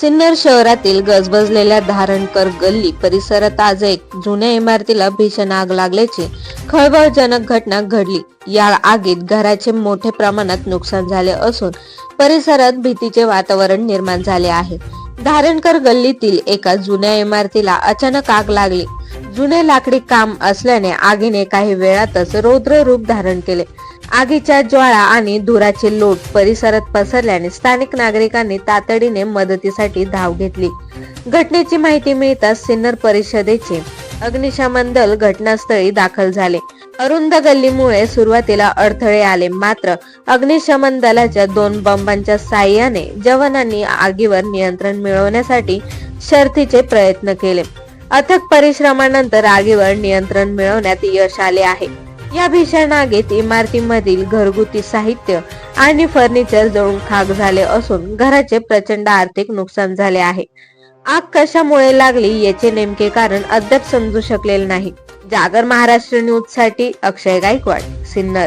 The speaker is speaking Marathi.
सिन्नर शहरातील गजबजलेल्या धारणकर गल्ली परिसरात आज एक जुन्या इमारतीला भीषण आग लागल्याची खळबळजनक घटना घडली. या आगीत घराचे मोठ्या प्रमाणात नुकसान झाले असून परिसरात भीतीचे वातावरण निर्माण झाले आहे. धारणकर गल्लीतील एका जुन्या इमारतीला अचानक आग लागली. जुने लाकडी काम असल्याने आगीने काही वेळातच रौद्र रूप धारण केले. आगीच्या ज्वाळा आणि धुराचे लोट परिसरात पसरल्याने स्थानिक नागरिकांनी तातडीने मदतीसाठी धाव घेतली. घटनेची माहिती मिळताच सिन्नर परिषदेचे अग्निशमन दल घटनास्थळी दाखल झाले. अरुंद गल्लीमुळे सुरुवातीला अडथळे आले मात्र अग्निशमन दलाच्या दोन बंबांच्या साह्याने जवानांनी आगीवर नियंत्रण मिळवण्यासाठी शर्थीचे प्रयत्न केले. अथक परिश्रमानंतर आगीवर नियंत्रण मिळवण्यात यश आले आहे. या भीषण आगीत इमारतीमधील घरगुती साहित्य आणि फर्निचर जळून खाक झाले असून घराचे प्रचंड आर्थिक नुकसान झाले आहे. आग कशामुळे लागली याचे नेमके कारण अद्याप समजू शकलेले नाही. जागर महाराष्ट्र न्यूजसाठी अक्षय गायकवाड सिन्नर.